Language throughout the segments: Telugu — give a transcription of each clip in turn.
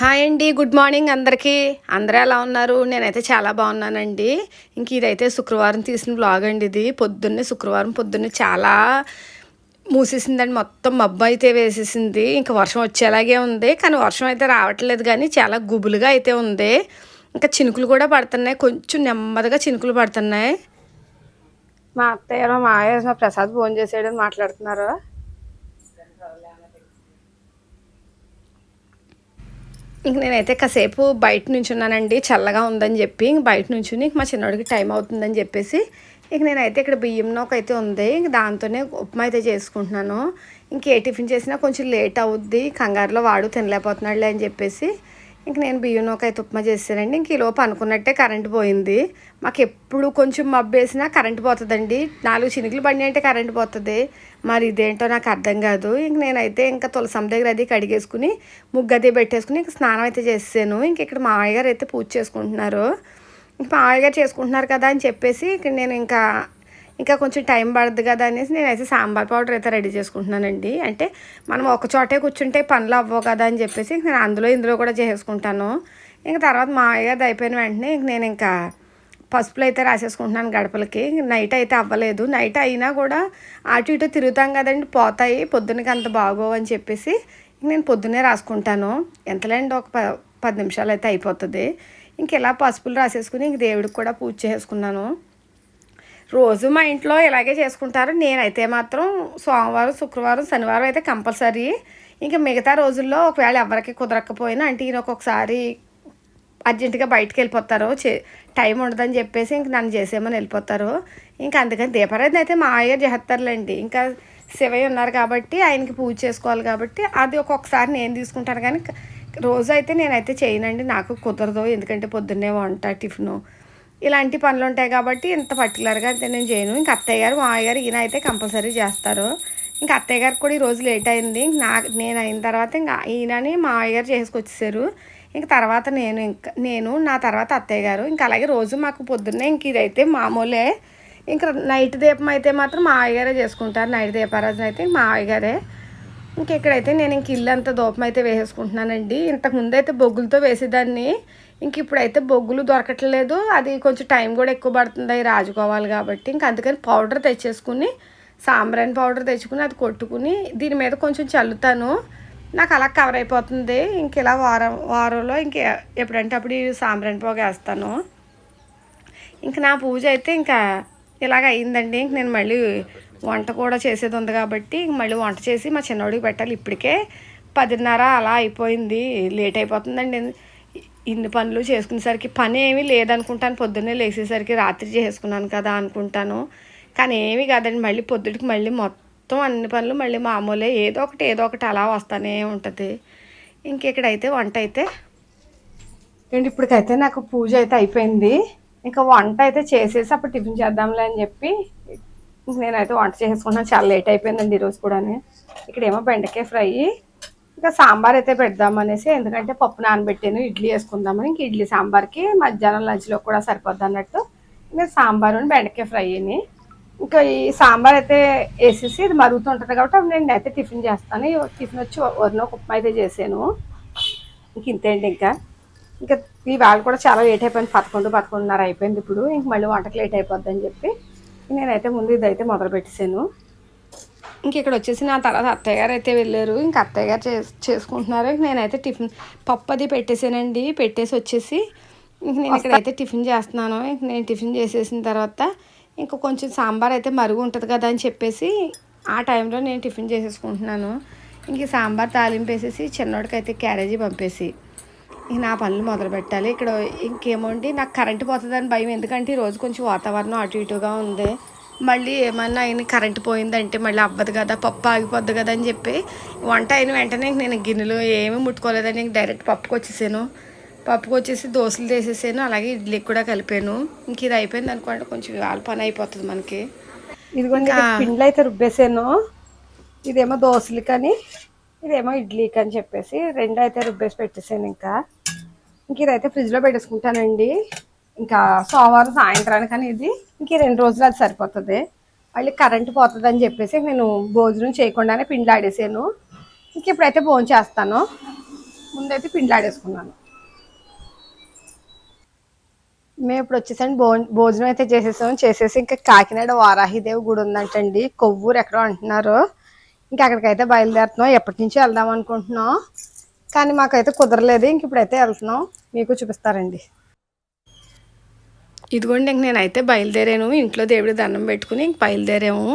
హాయ్ అండి గుడ్ మార్నింగ్ అందరికీ. అందరూ ఎలా ఉన్నారు? నేనైతే చాలా బాగున్నానండి. ఇంక ఇదైతే శుక్రవారం తీసిన బ్లాగ్ అండి ఇది. పొద్దున్నే శుక్రవారం పొద్దున్నే చాలా మూసేసిందండి. మొత్తం మబ్బు అయితే వేసేసింది. ఇంకా వర్షం వచ్చేలాగే ఉంది. కానీ వర్షం అయితే రావట్లేదు కానీ చాలా గుబులుగా అయితే ఉంది. ఇంకా చినుకులు కూడా పడుతున్నాయి. కొంచెం నెమ్మదిగా చినుకులు పడుతున్నాయి. మా అత్తయ్య మా మా ప్రసాద్ ఫోన్ చేసేయడం మాట్లాడుతున్నారు? ఇంక నేనైతే కాసేపు బయట నుంచి ఉన్నానండి చల్లగా ఉందని చెప్పి ఇంక బయట నుంచి ఇంక మా చిన్నోడికి టైం అవుతుందని చెప్పేసి ఇంక నేనైతే ఇక్కడ బియ్యం నోక అయితే ఉంది. ఇంక దాంతోనే ఉప్మా అయితే చేసుకుంటున్నాను. ఇంక ఏ టిఫిన్ చేసినా కొంచెం లేట్ అవుద్ది. కంగారులో వాడు తినలేకపోతున్నాడులే అని చెప్పేసి ఇంక నేను బియ్యం నూక అయితే ఉప్మా చేశానండి ఇంక ఈలోపు అనుకున్నట్టే కరెంట్ పోయింది. మాకు ఎప్పుడు కొంచెం మబ్బు వేసినా కరెంట్ పోతుందండి. నాలుగు చినుకులు పడినాయి అంటే కరెంట్ పోతుంది. మరి ఇదేంటో నాకు అర్థం కాదు. ఇంక నేనైతే ఇంకా తులసం దగ్గర అది కడిగేసుకుని ముగ్గు అది పెట్టేసుకుని ఇంక స్నానం అయితే చేసాను ఇంక ఇక్కడ మామయ్య గారు అయితే పూజ చేసుకుంటున్నారు. ఇంక మామయ్య గారు చేసుకుంటున్నారు కదా అని చెప్పేసి ఇక్కడ నేను ఇంకా ఇంకా కొంచెం టైం పడుతుంది కదా అనేసి నేనైతే సాంబార్ పౌడర్ అయితే రెడీ చేసుకుంటున్నానండి. అంటే మనం ఒక చోటే కూర్చుంటే పనులు అవ్వవు కదా అని చెప్పేసి నేను అందులో ఇందులో కూడా చేసుకుంటాను. ఇంకా తర్వాత మా అది అయిపోయిన వెంటనే ఇంక నేను ఇంకా పసుపులు అయితే రాసేసుకుంటున్నాను గడపలకి. నైట్ అయితే అవ్వలేదు. నైట్ అయినా కూడా అటు ఇటు తిరుగుతాం కదండి. పోతాయి. పొద్దునకి అంత బాగోవు అని చెప్పేసి నేను పొద్దున్నే రాసుకుంటాను. ఎంతలేండి ఒక ప పది నిమిషాలు అయితే అయిపోతుంది. ఇంక ఇలా పసుపులు రాసేసుకుని ఇంక దేవుడికి కూడా పూజ చేసుకున్నాను. రోజు మా ఇంట్లో ఇలాగే చేసుకుంటారు. నేనైతే మాత్రం సోమవారం శుక్రవారం శనివారం అయితే కంపల్సరీ ఇంకా మిగతా రోజుల్లో ఒకవేళ ఎవరికి కుదరకపోయినా అంటే ఈయన ఒక్కొక్కసారి అర్జెంటుగా బయటకు వెళ్ళిపోతారు. చే టైం ఉండదని చెప్పేసి ఇంక నన్ను చేసేమని వెళ్ళిపోతారు. ఇంకా అందుకని దీపారాధన అయితే మా అయ్య చేస్తారులేండి. ఇంకా శివయ్య ఉన్నారు కాబట్టి ఆయనకి పూజ చేసుకోవాలి కాబట్టి అది ఒక్కొక్కసారి నేను తీసుకుంటాను. కానీ రోజు అయితే నేనైతే చేయనండి. నాకు కుదరదు. ఎందుకంటే పొద్దున్నే వంట టిఫిను ఇలాంటి పనులు ఉంటాయి కాబట్టి ఇంత పర్టికులర్గా అయితే నేను చేయను. ఇంకా అత్తయ్య గారు మామయ్య గారు ఈయన అయితే కంపల్సరీ చేస్తారు. ఇంకా అత్తయ్య గారికి కూడా ఈరోజు లేట్ అయింది. నా నేను అయిన తర్వాత ఇంకా ఈయనని మామయ్య గారు చేసుకొచ్చేసారు. ఇంక తర్వాత నేను ఇంకా నేను నా తర్వాత అత్తయ్య గారు. ఇంకా అలాగే రోజు మాకు పొద్దున్నే ఇంక ఇదైతే మామూలే. ఇంకా నైట్ దీపం అయితే మాత్రం మా గారే చేసుకుంటారు. నైట్ దీపారాజన అయితే మా గారే. ఇంక ఇక్కడైతే నేను ఇంక ఇల్లు అంత దూపం అయితే వేసేసుకుంటున్నానండి. ఇంతకుముందు అయితే బొగ్గులతో వేసేదాన్ని. ఇంక ఇప్పుడైతే బొగ్గులు దొరకట్లేదు. అది కొంచెం టైం కూడా ఎక్కువ పడుతుంది. అవి రాజుకోవాలి కాబట్టి. ఇంక అందుకని పౌడర్ తెచ్చేసుకుని సాంబ్రాన్ పౌడర్ తెచ్చుకుని అది కొట్టుకుని దీని మీద కొంచెం చల్లుతాను. నాకు అలా కవర్ అయిపోతుంది. ఇంక ఇలా వారం వారంలో ఇంక ఎప్పుడంటే అప్పుడు ఈ సాంబ్రాన్ పొగ వేస్తాను. ఇంక నా పూజ అయితే ఇంకా ఇలాగ అయిందండి ఇంక నేను మళ్ళీ వంట కూడా చేసేది ఉంది కాబట్టి ఇంక మళ్ళీ వంట చేసి మా చిన్నోడికి పెట్టాలి. ఇప్పటికే పదిన్నర అలా అయిపోయింది. లేట్ అయిపోతుందండి. ఇన్ని పనులు చేసుకునేసరికి పని ఏమీ లేదనుకుంటాను. పొద్దున్నే లేచేసరికి రాత్రి చేసుకున్నాను కదా అనుకుంటాను. కానీ ఏమీ కాదండి మళ్ళీ పొద్దుటికి మళ్ళీ మొత్తం అన్ని పనులు మళ్ళీ మామూలే. ఏదో ఒకటి ఏదో ఒకటి అలా వస్తానే ఉంటుంది. ఇంకెక్కడైతే వంట అయితే ఏంటి ఇప్పటికైతే నాకు పూజ అయితే అయిపోయింది. ఇంకా వంట అయితే చేసేసి అప్పుడు టిఫిన్ చేద్దాంలే అని చెప్పి నేనైతే వంట చేసుకున్నాను. చాలా లేట్ అయిపోయిందండి ఈరోజు కూడా ఇక్కడ ఏమో బెండకాయ ఫ్రై ఇంకా సాంబార్ అయితే పెడదామనేసి ఎందుకంటే పప్పు నానబెట్టాను ఇడ్లీ వేసుకుందామని ఇంక ఇడ్లీ సాంబార్కి మధ్యాహ్నం లంచ్లో కూడా సరిపోద్ది అన్నట్టు. ఇంకా సాంబారు బెండకాయ ఫ్రైని ఇంకా ఈ సాంబార్ అయితే వేసేసి ఇది మరుగుతుంటుంది కాబట్టి నేను అయితే టిఫిన్ చేస్తాను. టిఫిన్ వచ్చి వరిన ఉప్మా అయితే చేశాను ఇంక ఇంతేంటి ఇంకా. ఇంకా ఈ వాళ్ళు కూడా చాలా లేట్ అయిపోయింది. పదకొండు పదకొండున్నర అయిపోయింది ఇప్పుడు. ఇంక మళ్ళీ వంటకు లేట్ అయిపోద్ది అని చెప్పి నేనైతే ముందు ఇదైతే మొదలు పెట్టేశాను ఇంక ఇక్కడ వచ్చేసి నా తర్వాత అత్తయ్య గారు అయితే వెళ్ళారు. ఇంక అత్తయ్య గారు చే చేసుకుంటున్నారు. నేనైతే టిఫిన్ పప్పు అది పెట్టేసానండి. పెట్టేసి వచ్చేసి ఇంక నేను ఇక్కడైతే టిఫిన్ చేస్తున్నాను. ఇంక నేను టిఫిన్ చేసేసిన తర్వాత ఇంక కొంచెం సాంబార్ అయితే మరుగు ఉంటుంది కదా అని చెప్పేసి ఆ టైంలో నేను టిఫిన్ చేసేసుకుంటున్నాను. ఇంక సాంబార్ తాలింపు వేసేసి చిన్నోడికి అయితే క్యారేజీ పంపేసి ఇంక నా పనులు మొదలు పెట్టాలి. ఇక్కడ ఇంకేమోండి నాకు కరెంటు పోతుందని భయం. ఎందుకంటే ఈరోజు కొంచెం వాతావరణం అటు ఇటుగా ఉంది. మళ్ళీ ఏమన్నా అయిన కరెంటు పోయిందంటే మళ్ళీ అవ్వదు కదా పప్పు ఆగిపోద్ది కదా అని చెప్పి వంట అయిన వెంటనే నేను గిన్నెలు ఏమీ ముట్టుకోలేదని డైరెక్ట్ పప్పుకి వచ్చేసాను. పప్పుకి వచ్చేసి దోశలు చేసేసాను అలాగే ఇడ్లీకి కూడా కలిపాను. ఇంక ఇది అయిపోయింది అనుకోండి కొంచెం వాళ్ళ పని అయిపోతుంది మనకి. ఇదిగోండి పిండిలు అయితే రుబ్బేసాను. ఇదేమో దోశలు కానీ ఇదేమో ఇడ్లీకి అని చెప్పేసి రెండు అయితే రుబ్బేసి పెట్టేసాను ఇంకా. ఇంక ఇదైతే ఫ్రిడ్జ్లో పెట్టేసుకుంటానండి. ఇంకా సోమవారం సాయంత్రానికి అనేది ఇది ఇంక రెండు రోజులు అది సరిపోతుంది. మళ్ళీ కరెంట్ పోతుంది అని చెప్పేసి నేను భోజనం చేయకుండానే పిండిలాడేసాను. ఇంక ఇప్పుడైతే భోజనం చేస్తాను. ముందైతే పిండిలాడేసుకున్నాను. మేము ఇప్పుడు వచ్చేసండి భో భోజనం అయితే చేసేసాం చేసేసి ఇంకా కాకినాడ వారాహిదేవి గుడి ఉందంటండి. కొవ్వూరు ఎక్కడో అంటున్నారు. ఇంకా అక్కడికైతే బయలుదేరుతున్నాం. ఎప్పటి నుంచి వెళ్దాం అనుకుంటున్నాం. కానీ మాకైతే కుదరలేదు. ఇంక ఇప్పుడైతే వెళ్తున్నాం. మీకు చూపిస్తారండి. ఇదిగోండి ఇంక నేనైతే బయలుదేరాను. ఇంట్లో దేవుడి దండం పెట్టుకుని ఇంక బయలుదేరాము.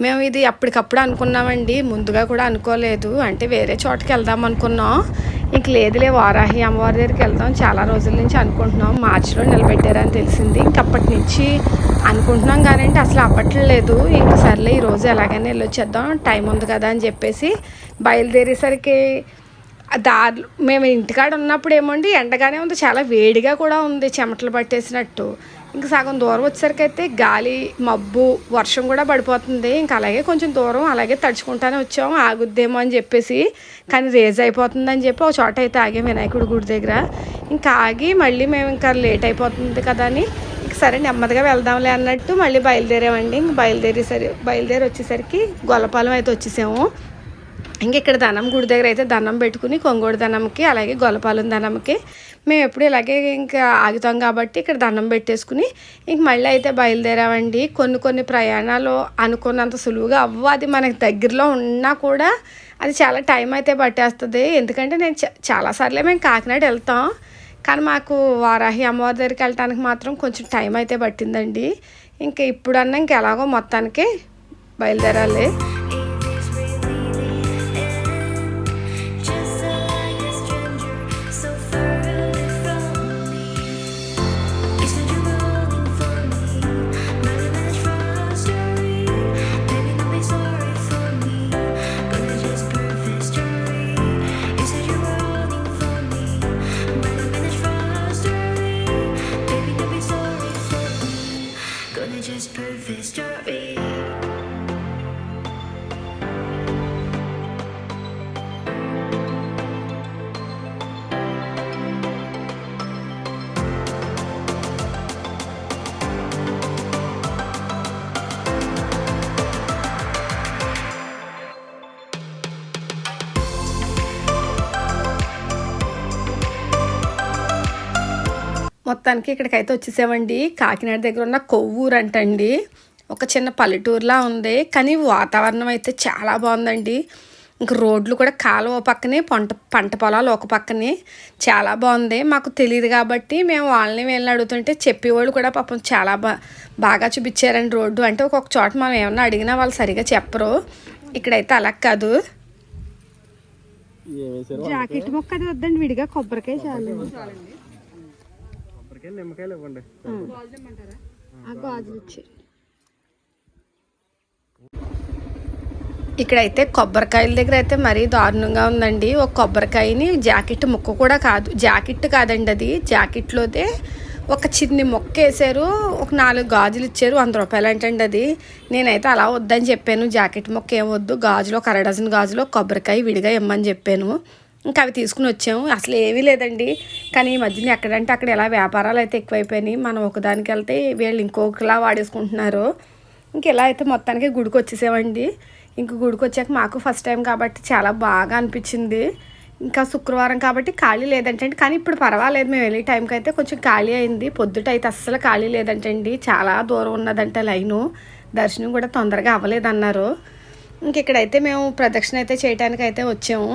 మేము ఇది అప్పటికప్పుడు అనుకున్నామండి. ముందుగా కూడా అనుకోలేదు. అంటే వేరే చోటకి వెళ్దాం అనుకున్నాం. ఇంక లేదులే వారాహి అమ్మవారి దగ్గరికి వెళ్దాం. చాలా రోజుల నుంచి అనుకుంటున్నాం. మార్చిలో నిలబెట్టారని తెలిసింది. ఇంక అప్పటి నుంచి అనుకుంటున్నాం కానీ అసలు అవ్వట్లేదు ఇంక సర్లే ఈరోజు ఎలాగైనా వెళ్ళొచ్చేద్దాం. టైం ఉంది కదా అని చెప్పేసి బయలుదేరేసరికి దారి మేము ఇంటికాడ ఉన్నప్పుడు ఏమండి ఎండగానే ఉంది. చాలా వేడిగా కూడా ఉంది. చెమటలు పట్టేసినట్టు. ఇంకా సగం దూరం వచ్చేసరికి అయితే గాలి మబ్బు వర్షం కూడా పడిపోతుంది. ఇంకా అలాగే కొంచెం దూరం అలాగే తడుచుకుంటానే వచ్చాం. ఆగుద్దేమో అని చెప్పేసి కానీ రేజ్ అయిపోతుందని చెప్పి ఒక చోట అయితే ఆగాం వినాయకుడి గుడి దగ్గర. ఇంకా ఆగి మళ్ళీ మేము ఇంకా లేట్ అయిపోతుంది కదా అని ఇంకా సరే నెమ్మదిగా వెళ్దాంలే అన్నట్టు మళ్ళీ బయలుదేరామండి. ఇంక బయలుదేరేసరి బయలుదేరి వచ్చేసరికి గొల్లపాలెం అయితే వచ్చేసాము. ఇంకెక్కడ ధనం గుడి దగ్గర అయితే దండం పెట్టుకుని కొంగోడు దనంకి అలాగే గొలపాలెం దనంకి. మేము ఎప్పుడు ఇలాగే ఇంకా ఆగుతాం కాబట్టి ఇక్కడ దండం పెట్టేసుకుని ఇంక మళ్ళీ అయితే బయలుదేరామండి. కొన్ని కొన్ని ప్రయాణాలు అనుకున్నంత సులువుగా అవ్వ. అది మనకి దగ్గరలో ఉన్నా కూడా అది చాలా టైం అయితే పట్టేస్తుంది. ఎందుకంటే నేను చాలాసార్లే మేము కాకినాడ వెళ్తాం. కానీ మాకు వారాహి అమ్మవారి దగ్గరికి వెళ్ళటానికి మాత్రం కొంచెం టైం అయితే పట్టిందండి. ఇంకా ఇప్పుడన్నా ఇంకెలాగో మొత్తానికి బయలుదేరాలి. మొత్తానికి ఇక్కడికైతే వచ్చేసామండి. కాకినాడ దగ్గర ఉన్న కొవ్వూరు అంటండి ఒక చిన్న పల్లెటూరులా ఉంది. కానీ వాతావరణం అయితే చాలా బాగుందండి. ఇంక రోడ్లు కూడా కాలువ ఓ పక్కనే పంట పంట పొలాలు ఒక పక్కనే. చాలా బాగుంది. మాకు తెలియదు కాబట్టి మేము వాళ్ళని వెళ్ళి అడుగుతుంటే చెప్పేవాళ్ళు కూడా పాపం చాలా బా బాగా చూపించారండి రోడ్డు. అంటే ఒక్కొక్క చోట మనం ఏమన్నా అడిగినా వాళ్ళు సరిగా చెప్పరు. ఇక్కడైతే అలా కాదు. జాకెట్ మొక్క అది వద్దండి విడిగా కొబ్బరికాయ చాలు కొబ్బరికాయ నిమ్మకాయలు ఇవ్వండి. ఆ గాజులు ఇచ్చి. ఇక్కడైతే కొబ్బరికాయల దగ్గర అయితే మరీ దారుణంగా ఉందండి. ఒక కొబ్బరికాయని జాకెట్ ముక్క కూడా కాదు జాకెట్ కాదండి అది. జాకెట్లోదే ఒక చిన్ని మొక్క వేసారు ఒక నాలుగు గాజులు ఇచ్చారు వంద రూపాయలు అంటండి అది. నేనైతే అలా వద్దని చెప్పాను జాకెట్ మొక్క ఏం వద్దు గాజులు ఒక అర డజన్ గాజులు కొబ్బరికాయ విడిగా ఇమ్మని చెప్పాను. ఇంకా అవి తీసుకుని వచ్చాము. అసలు ఏమీ లేదండి. కానీ ఈ మధ్యన ఎక్కడంటే అక్కడ ఎలా వ్యాపారాలు అయితే ఎక్కువైపోయినాయి. మనం ఒకదానికి వెళ్తే వీళ్ళు ఇంకొకలా వాడేసుకుంటున్నారు. ఇంక ఇలా అయితే మొత్తానికి గుడికి వచ్చేసామండి. ఇంక గుడికి వచ్చాక మాకు ఫస్ట్ టైం కాబట్టి చాలా బాగా అనిపించింది. ఇంకా శుక్రవారం కాబట్టి ఖాళీ లేదంటే కానీ ఇప్పుడు పర్వాలేదు. మేము వెళ్ళే టైంకి అయితే కొంచెం ఖాళీ అయింది. పొద్దుట అయితే అస్సలు ఖాళీ లేదంటండి. చాలా దూరం ఉన్నదంట లైను. దర్శనం కూడా తొందరగా అవ్వలేదన్నారు. ఇంక ఇక్కడైతే మేము ప్రదక్షిణ అయితే చేయడానికి అయితే వచ్చాము.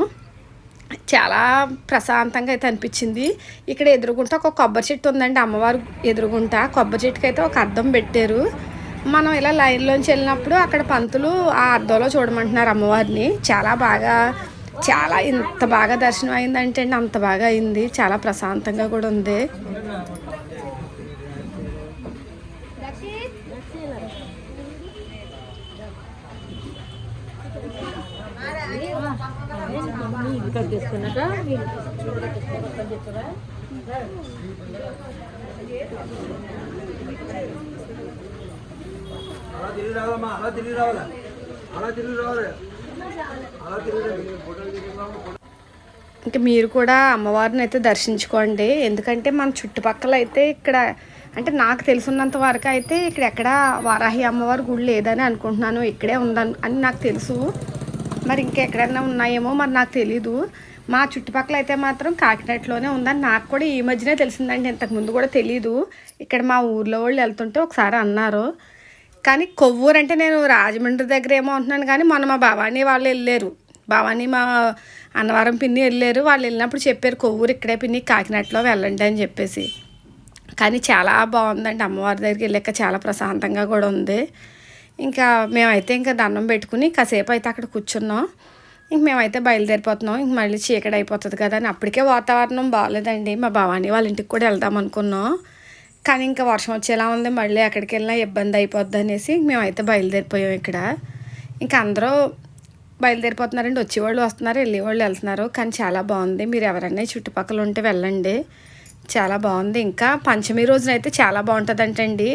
చాలా ప్రశాంతంగా అయితే అనిపించింది. ఇక్కడ ఎదురుగుంటా ఒక కొబ్బరి చెట్టు ఉందండి. అమ్మవారు ఎదురుగుంటా కొబ్బరి చెట్టుకి అయితే ఒక అద్దం పెట్టారు. మనం ఇలా లైన్లోంచి వెళ్ళినప్పుడు అక్కడ పంతులు ఆ అద్దంలో చూడమంటున్నారు అమ్మవారిని. చాలా బాగా చాలా ఇంత బాగా దర్శనం అయిందంటే అండి అంత బాగా అయింది. చాలా ప్రశాంతంగా కూడా ఉంది. కట్ చేసుకున్నాక అలా తిరిగి రావాలమ్మా అలా తిరిగి రావాలా అలా తిరిగి రావాలి అలా తిరిగి ఫోటోలు తీసుకుందాము. ఇంకా మీరు కూడా అమ్మవారిని అయితే దర్శించుకోండి ఎందుకంటే మన చుట్టుపక్కల అయితే ఇక్కడ అంటే నాకు తెలుసున్నంత వరకు అయితే ఇక్కడ ఎక్కడ వారాహి అమ్మవారి గుడి లేదని అనుకుంటున్నాను ఇక్కడే ఉందని అని నాకు తెలుసు మరి ఇంకెక్కడైనా ఉన్నాయేమో మరి నాకు తెలీదు. మా చుట్టుపక్కల అయితే మాత్రం కాకినాడలోనే ఉందని నాకు కూడా ఈ మధ్యనే తెలిసిందండి. ఇంతకుముందు కూడా తెలీదు. ఇక్కడ మా ఊర్లో వాళ్ళు వెళ్తుంటే ఒకసారి అన్నారు. కానీ కొవ్వూరు అంటే నేను రాజమండ్రి దగ్గర ఏమో అంటున్నాను కానీ మొన్న మా భవానీ వాళ్ళు వెళ్ళారు. భవానీ మా అన్నవరం పిన్ని వెళ్ళారు. వాళ్ళు వెళ్ళినప్పుడు చెప్పారు కొవ్వూరు ఇక్కడే పిన్ని కాకినాడలో వెళ్ళండి అని చెప్పేసి. కానీ చాలా బాగుందండి. అమ్మవారి దగ్గరికి వెళ్ళాక చాలా ప్రశాంతంగా కూడా ఉంది. ఇంకా మేమైతే ఇంకా దండం పెట్టుకుని కాసేపు అయితే అక్కడ కూర్చున్నాం. ఇంక మేమైతే బయలుదేరిపోతున్నాం. ఇంక మళ్ళీ చీకటి అయిపోతుంది కదా అని అప్పటికే వాతావరణం బాగాలేదండి మా భవానీ వాళ్ళ ఇంటికి కూడా వెళ్దాం అనుకున్నాం. కానీ ఇంకా వర్షం వచ్చేలా ఉంది. మళ్ళీ ఎక్కడికి వెళ్ళినా ఇబ్బంది అయిపోద్ది అనేసి మేమైతే బయలుదేరిపోయాం ఇక్కడ. ఇంకా అందరూ బయలుదేరిపోతున్నారండి. వచ్చేవాళ్ళు వస్తున్నారు వెళ్ళేవాళ్ళు వెళ్తున్నారు. కానీ చాలా బాగుంది. మీరు ఎవరైనా చుట్టుపక్కల ఉంటే వెళ్ళండి. చాలా బాగుంది. ఇంకా పంచమి రోజున అయితే చాలా బాగుంటుందంటండి.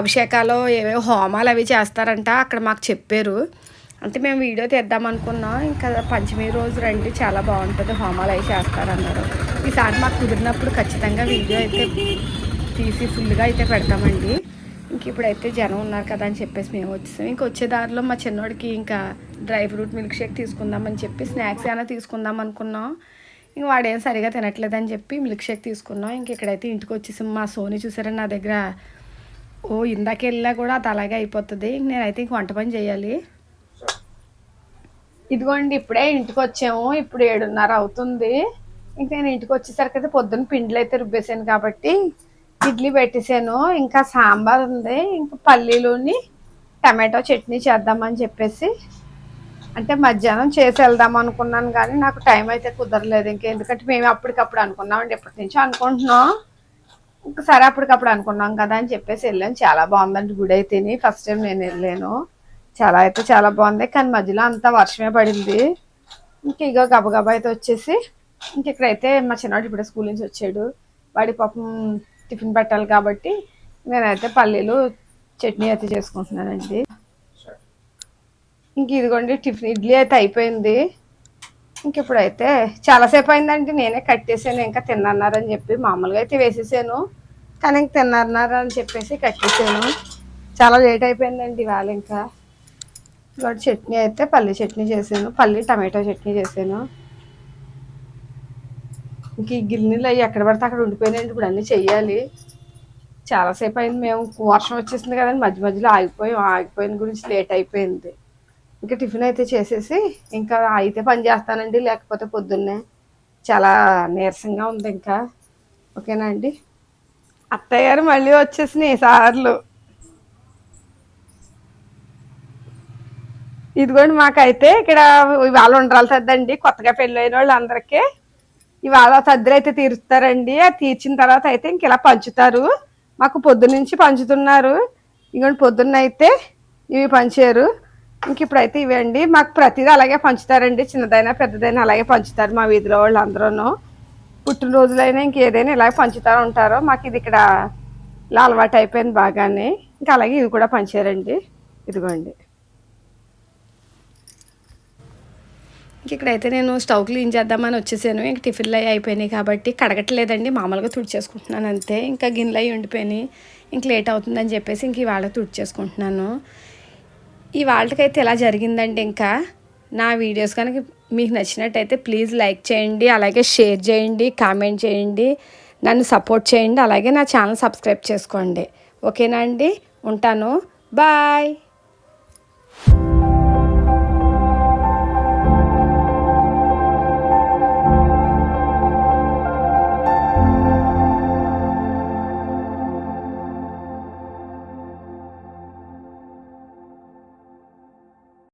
అభిషేకాలు ఏవేవో హోమాలు అవి చేస్తారంట అక్కడ మాకు చెప్పారు. అంటే మేము వీడియో తీద్దాం అనుకున్నాం ఇంకా పంచమి రోజు రండి చాలా బాగుంటుంది హోమాలు అవి చేస్తారన్నారు. ఈసారి మాకు కుదిరినప్పుడు ఖచ్చితంగా వీడియో అయితే తీసి ఫుల్గా అయితే పెడతామండి. ఇంక ఇప్పుడైతే జనం ఉన్నారు కదా అని చెప్పేసి మేము వచ్చేసాం. ఇంక వచ్చే దారిలో మా చిన్నోడికి ఇంకా డ్రై ఫ్రూట్ మిల్క్ షేక్ తీసుకుందామని చెప్పి స్నాక్స్ ఏమైనా తీసుకుందాం అనుకున్నాం. ఇంక వాడేం సరిగా తినట్లేదని చెప్పి మిల్క్ షేక్ తీసుకున్నాం. ఇంక ఇక్కడైతే ఇంటికి వచ్చేసి. మా సోని చూసారని నా దగ్గర ఓ ఇందాక వెళ్ళా కూడా అది అలాగే అయిపోతుంది. నేను నేనైతే ఇంక వంట పని చేయాలి. ఇదిగోండి ఇప్పుడే ఇంటికి వచ్చాము ఇప్పుడు ఏడున్నర అవుతుంది. ఇంక నేను ఇంటికి వచ్చేసరికి అయితే పొద్దున్న పిండిలు అయితే రుబ్బేసాను కాబట్టి ఇడ్లీ పెట్టేసాను. ఇంకా సాంబార్ ఉంది. ఇంకా పల్లీలోని టమాటో చట్నీ చేద్దామని చెప్పేసి అంటే మధ్యాహ్నం చేసి వెళ్దాం అనుకున్నాను కానీ నాకు టైం అయితే కుదరలేదు. ఇంకా ఎందుకంటే మేము అప్పటికప్పుడు అనుకున్నామండి. ఎప్పటి నుంచో అనుకుంటున్నాం. ఇంకసారి అప్పటికప్పుడు అనుకున్నాం కదా అని చెప్పేసి వెళ్ళాను చాలా బాగుందండి గుడి అయితేని. ఫస్ట్ టైం నేను వెళ్ళాను. చాలా అయితే చాలా బాగుంది. కానీ మధ్యలో అంతా వర్షమే పడింది. ఇంక ఇగో గబగబా అయితే వచ్చేసి ఇంక ఇక్కడైతే మా చిన్నవాడు ఇప్పుడే స్కూల్ నుంచి వచ్చాడు. వాడి పాపం టిఫిన్ పెట్టాలి కాబట్టి నేనైతే పల్లీలు చట్నీ అయితే చేసుకుంటున్నానండి. ఇంక ఇదిగోండి టిఫిన్ ఇడ్లీ అయితే అయిపోయింది. ఇంక ఇప్పుడైతే చాలాసేపు అయిందండి నేనే కట్టేసాను ఇంకా తిన్నన్నారని చెప్పి మామూలుగా అయితే వేసేసాను. కానీ ఇంక తిన్నన్నారు అని చెప్పేసి కట్టేసాను. చాలా లేట్ అయిపోయిందండి ఇవాళ ఇంకా. ఇవాళ చట్నీ అయితే పల్లి చట్నీ చేశాను పల్లి టమాటో చట్నీ చేశాను ఇంక ఈ గిన్నెలు అవి ఎక్కడ పడితే అక్కడ ఉండిపోయినాయండి ఇప్పుడు అన్నీ చెయ్యాలి. చాలాసేపు అయింది మేము వర్షం వచ్చేసింది కదండి మధ్య మధ్యలో ఆగిపోయాం ఆగిపోయిన గురించి లేట్ అయిపోయింది. ఇంకా టిఫిన్ అయితే చేసేసి ఇంకా అయితే పని చేస్తానండి లేకపోతే పొద్దున్నే. చాలా నీరసంగా ఉంది ఇంకా. ఓకేనా అండి? అత్తయ్య గారు మళ్ళీ వచ్చేసినాయి సార్లు. ఇదిగోండి మాకైతే ఇక్కడ ఇవాళ ఉండరాలి సద్దండి కొత్తగా పెళ్ళైన వాళ్ళు అందరికీ ఇవాళ సద్దులు అయితే తీరుస్తారండి అది తీర్చిన తర్వాత అయితే ఇంక ఇలా పంచుతారు. మాకు పొద్దున్న నుంచి పంచుతున్నారు. ఇదిగోండి పొద్దున్న అయితే ఇవి పంచారు. ఇంక ఇప్పుడైతే ఇవండి మాకు ప్రతిదీ అలాగే పంచుతారండి. చిన్నదైనా పెద్దదైనా అలాగే పంచుతారు మా వీధిలో వాళ్ళు అందరూ పుట్టినరోజులైనా ఇంకేదైనా ఇలాగే పంచుతూ ఉంటారో మాకు ఇది ఇక్కడ ఇలా అలవాటు అయిపోయింది బాగానే. ఇంకా అలాగే ఇవి కూడా పంచారండి. ఇదిగోండి. ఇక్కడైతే నేను స్టవ్ క్లీన్ చేద్దామని వచ్చేసాను. ఇంక టిఫిన్లు అవి అయిపోయినాయి కాబట్టి కడగట్లేదండి. మామూలుగా తుడిచేసుకుంటున్నాను అంతే. ఇంకా గిన్నెలు అవి ఉండిపోయినాయి. ఇంక లేట్ అవుతుందని చెప్పేసి ఇంక ఇవాళ తుడిచేసుకుంటున్నాను. ఈ వాళ్ళకైతే ఇలా జరిగిందండి ఇంకా నా వీడియోస్ కనుక మీకు నచ్చినట్టయితే ప్లీజ్ లైక్ చేయండి అలాగే షేర్ చేయండి కామెంట్ చేయండి నన్ను సపోర్ట్ చేయండి అలాగే నా ఛానల్ సబ్స్క్రైబ్ చేసుకోండి. ఓకేనా అండి? ఉంటాను. బాయ్!